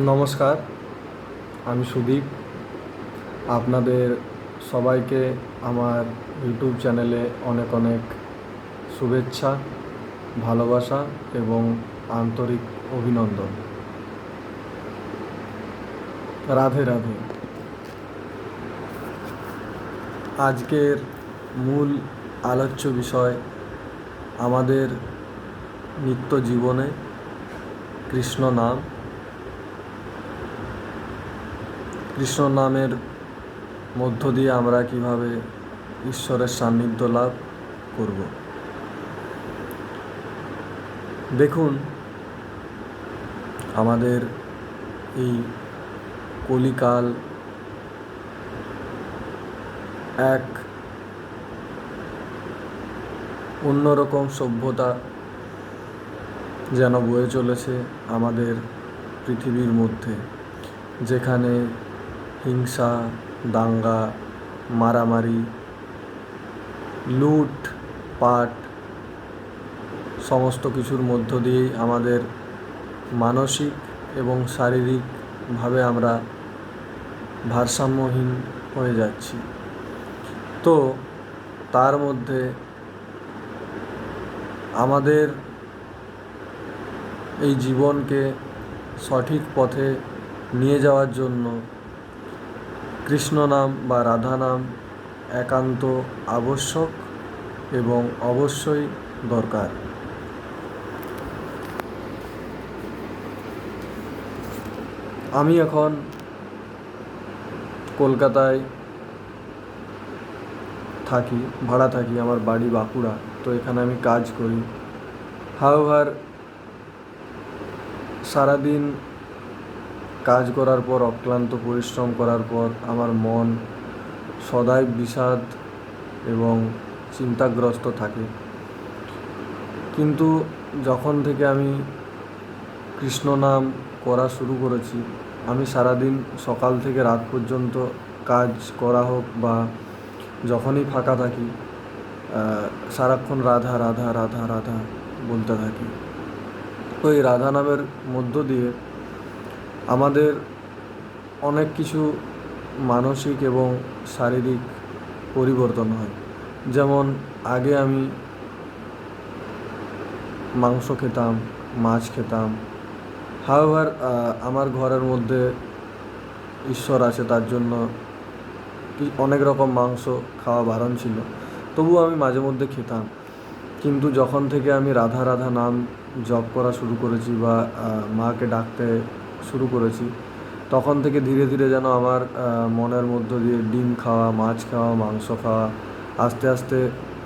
নমস্কার, আমি সুদীপ। আপনাদের সবাইকে আমার ইউটিউব চ্যানেলে অনেক অনেক শুভেচ্ছা, ভালোবাসা এবং আন্তরিক অভিনন্দন। রাধে রাধে। আজকের মূল আলোচ্য বিষয় আমাদের নিত্য জীবনে কৃষ্ণ নাম। কৃষ্ণ নামের মধ্য দিয়ে আমরা কীভাবে ঈশ্বরের সান্নিধ্য লাভ করব? দেখুন, আমাদের এই কলিকাল এক অন্যরকম সভ্যতা যেন বয়ে চলেছে আমাদের পৃথিবীর মধ্যে, যেখানে হিংসা, দাঙ্গা, মারামারি, লুট, পাট, সমস্ত কিছুর মধ্য দিয়েই আমাদের মানসিক এবং শারীরিকভাবে আমরা ভারসাম্যহীন হয়ে যাচ্ছি। তো তার মধ্যে আমাদের এই জীবনকে সঠিক পথে নিয়ে যাওয়ার জন্য কৃষ্ণ নাম বা রাধা নাম একান্ত আবশ্যক এবং অবশ্যই দরকার। আমি এখন কলকাতায় থাকি, ভাড়া থাকি, আমার বাড়ি বাঁকুড়া। তো এখানে আমি কাজ করি। হাওভার সারাদিন কাজ করার পর, অক্লান্ত পরিশ্রম করার পর আমার মন সদাই বিষাদ এবং চিন্তাগ্রস্ত থাকে। কিন্তু যখন থেকে আমি কৃষ্ণ নাম করা শুরু করেছি, আমি সারাদিন সকাল থেকে রাত পর্যন্ত কাজ করা হোক বা যখনই ফাঁকা থাকি সারাক্ষণ রাধা রাধা রাধা রাধা বলতে থাকি। ওই রাধা নামের মধ্য দিয়ে আমাদের অনেক কিছু মানসিক এবং শারীরিক পরিবর্তন হয়। যেমন, আগে আমি মাংস খেতাম, মাছ খেতাম। হাওয়ার আমার ঘরের মধ্যে ঈশ্বর আছে, তার জন্য অনেক রকম মাংস খাওয়া বারণ ছিল। তবুও আমি মাঝে মধ্যে খেতাম। কিন্তু যখন থেকে আমি রাধা রাধা নাম জপ করা শুরু করেছি বা মাকে ডাকতে শুরু করেছি। তখন থেকে ধীরে ধীরে যেন আমার মনের মধ্য দিয়ে ডিম খাওয়া, মাছ খাওয়া, মাংস খাওয়া আস্তে আস্তে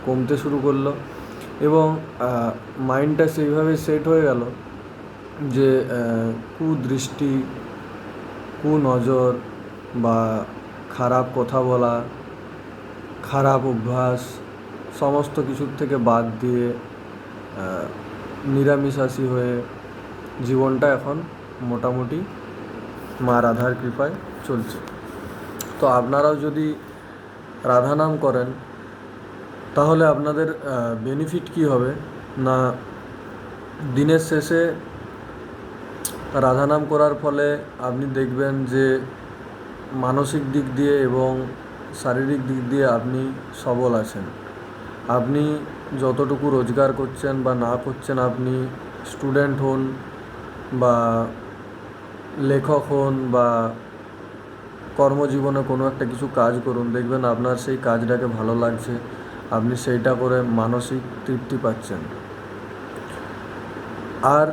কমতে শুরু করল এবং মাইন্ডটা সেইভাবে সেট হয়ে গেল যে কুদৃষ্টি, কুনজর বা খারাপ কথা বলা, খারাপ অভ্যাস সমস্ত কিছুর থেকে বাদ দিয়ে নিরামিষাশী হয়ে জীবনটা এখন মোটামুটি মা রাধার কৃপায় চলছে। তো আপনারাও যদি রাধা নাম করেন, তাহলে আপনাদের বেনিফিট কী হবে? না, দিনের শেষে রাধা নাম করার ফলে আপনি দেখবেন যে মানসিক দিক দিয়ে এবং শারীরিক দিক দিয়ে আপনি সবল আছেন। আপনি যতটুকু রোজগার করছেন বা না করছেন, আপনি স্টুডেন্ট হন বা লেখক হন বা কর্মজীবনে কোনো একটা কিছু কাজ করুন, দেখবেন আপনার সেই কাজটাকে ভালো লাগছে, আপনি সেইটা করে মানসিক তৃপ্তি পাচ্ছেন। আর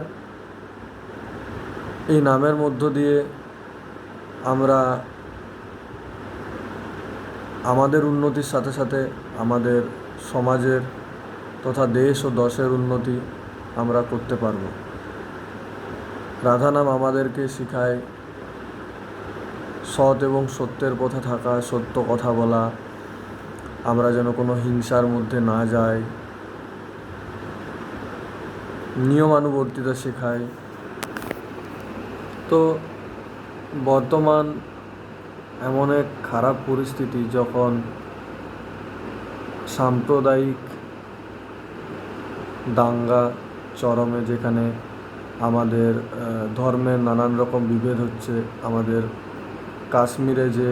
এই নামের মধ্য দিয়ে আমরা আমাদের উন্নতির সাথে সাথে আমাদের সমাজের তথা দেশ ও দশের উন্নতি আমরা করতে পারব। রাধা নাম আমাদেরকে শেখায়। সৎ এবং সত্যের পথে থাকা, সত্য কথা বলা। আমরা যেন কোনো হিংসার মধ্যে না যাই। নিয়মানুবর্তিতা শেখায় তো বর্তমান এমন এক খারাপ পরিস্থিতি যখন সাম্প্রদায়িক দাঙ্গা, চরমে যেখানে আমাদের ধর্মের নানান রকম বিভেদ হচ্ছে। আমাদের কাশ্মীরে যে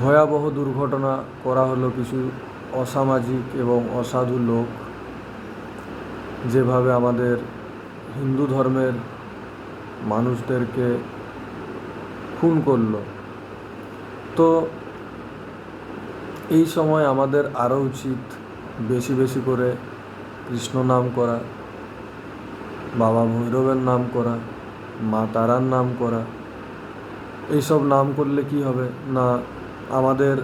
ভয়াবহ দুর্ঘটনা করা হলো কিছু অসামাজিক এবং অসাধু লোক, যেভাবে আমাদের হিন্দু ধর্মের মানুষদেরকে খুন করল। তো এই সময় আমাদের আরও উচিত বেশি বেশি করে কৃষ্ণ নাম করা। বাবা ভৈরবের নাম করা, মা তারার নাম করা। এইসব নাম করলে কি হবে? না, আমাদের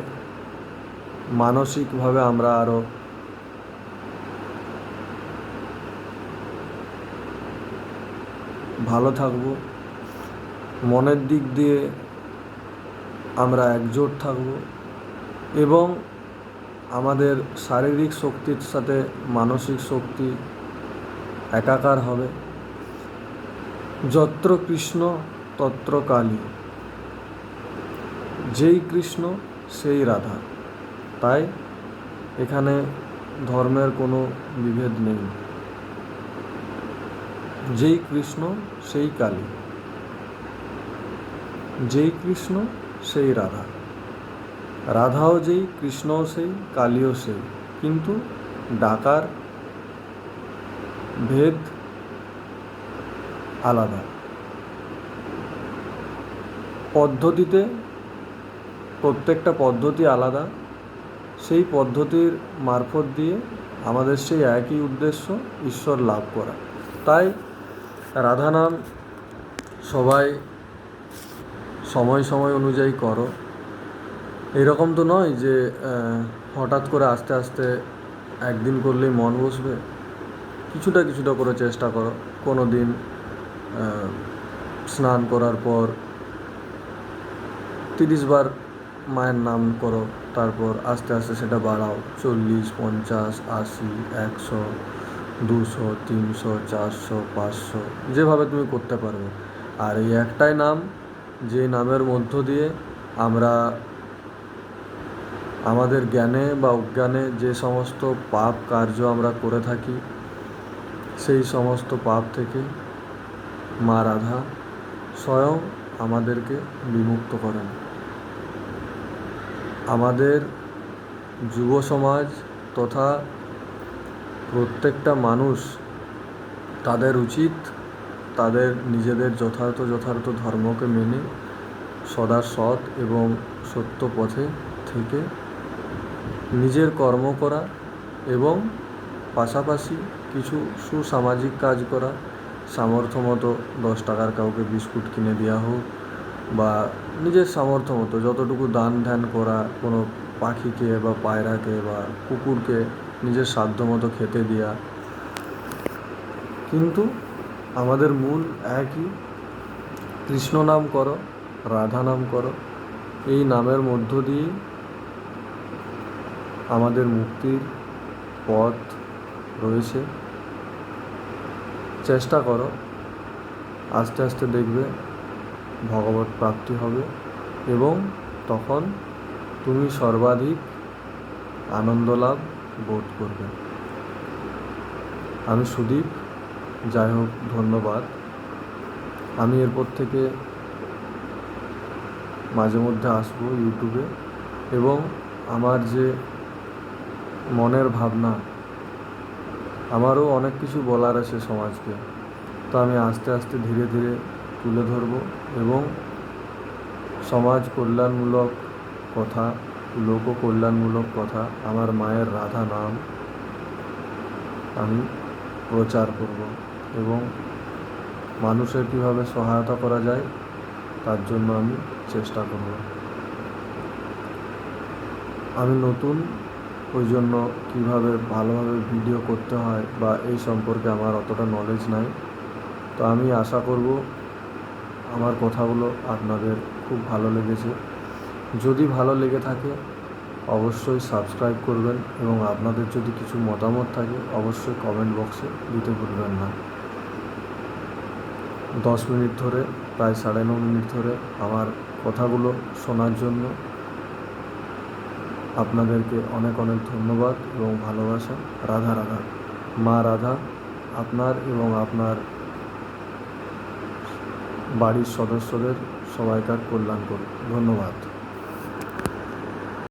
মানসিকভাবে আমরা আরও ভালো থাকব। মনের দিক দিয়ে আমরা একজোট থাকব এবং আমাদের শারীরিক শক্তির সাথে মানসিক শক্তি একাকার হবে। যত্র কৃষ্ণ তত্র কালী। যেই কৃষ্ণ, সেই রাধা। তাই এখানে ধর্মের কোনো বিভেদ নেই। যেই কৃষ্ণ, সেই কালী। যেই কৃষ্ণ, সেই রাধা। রাধাও যেই, কৃষ্ণও সেই, কালীও সেই। কিন্তু ডাকার ভেদ আলাদা। পদ্ধতিতে প্রত্যেকটা পদ্ধতি আলাদা। সেই পদ্ধতির মারফত দিয়ে আমাদের সেই একই উদ্দেশ্য ঈশ্বর লাভ করা। তাই রাধা নাম সবাই সময় সময় অনুযায়ী করো। এরকম তো নয় যে হঠাৎ করে আস্তে আস্তে একদিন করলেই মন বসবে। কিছুটা কিছুটা করে চেষ্টা করো। কোনো দিন স্নান করার পর তিরিশ বার মায়ের নাম করো, তারপর আস্তে আস্তে সেটা বাড়াও। চল্লিশ, পঞ্চাশ, আশি, একশো, দুশো, তিনশো, চারশো, পাঁচশো, যেভাবে তুমি করতে পারবে। আর এই একটাই নাম, যে নামের মধ্য দিয়ে আমরা আমাদের জ্ঞানে বা অজ্ঞানে যে সমস্ত পাপ কার্য আমরা করে থাকি সেই সমস্ত পাপ থেকে মা রাধা স্বয়ং আমাদেরকে বিমুক্ত করেন। আমাদের যুব সমাজ তথা প্রত্যেকটা মানুষ তাদের উচিত তাদের নিজেদের যথার্থ যথার্থ ধর্মকে মেনে সদা সৎ এবং সত্য পথে থেকে নিজের কর্ম করা এবং পাশাপাশি কিছু সুসামাজিক কাজ করা। সামর্থ্য মতো দশ টাকার কাউকে বিস্কুট কিনে দেওয়া হোক বা নিজের সামর্থ্য মতো যতটুকু দান ধ্যান করা কোনো পাখিকে বা পায়রাকে বা কুকুরকে নিজের সাধ্য মতো খেতে দেওয়া কিন্তু আমাদের মূল একই, কৃষ্ণ নাম করো, রাধা নাম করো, এই নামের মধ্য দিয়েই আমাদের মুক্তির পথ রয়েছে। চেষ্টা করো। আস্তে আস্তে দেখবে ভগবত প্রাপ্তি হবে এবং তখন তুমি সর্বাধিক আনন্দ লাভ বোধ করবে। আমি সুদীপ, যাই হোক, ধন্যবাদ। আমি এরপর থেকে মাঝে মধ্যে আসব ইউটিউবে এবং আমার যে মনের ভাবনা আমারও অনেক কিছু বলার আছে সমাজকে। তো আমি আস্তে আস্তে ধীরে ধীরে তুলে ধরব এবং সমাজ কল্যাণমূলক কথা, লোক কল্যাণমূলক কথা, আমার মায়ের রাধা নাম আমি প্রচার করব এবং মানুষের কীভাবে সহায়তা করা যায়, তার জন্য আমি চেষ্টা করব। আমি নতুন ওই জন্য কীভাবে ভালোভাবে ভিডিও করতে হয় বা এই সম্পর্কে আমার অতটা নলেজ নাই। তো আমি আশা করব আমার কথাগুলো আপনাদের খুব ভালো লেগেছে। যদি ভালো লেগে থাকে, অবশ্যই সাবস্ক্রাইব করবেন এবং আপনাদের যদি কিছু মতামত থাকে, অবশ্যই কমেন্ট বক্সে দিতে ভুলবেন না। দশ মিনিট ধরে, প্রায় সাড়ে ন মিনিট ধরে আমার কথাগুলো শোনার জন্য আপনাদেরকে অনেক অনেক ধন্যবাদ এবং ভালোবাসা। রাধা রাধা। মা রাধা, আপনার এবং আপনার বাড়ির সদস্যদের সবাইকার কল্যাণ করুন। ধন্যবাদ।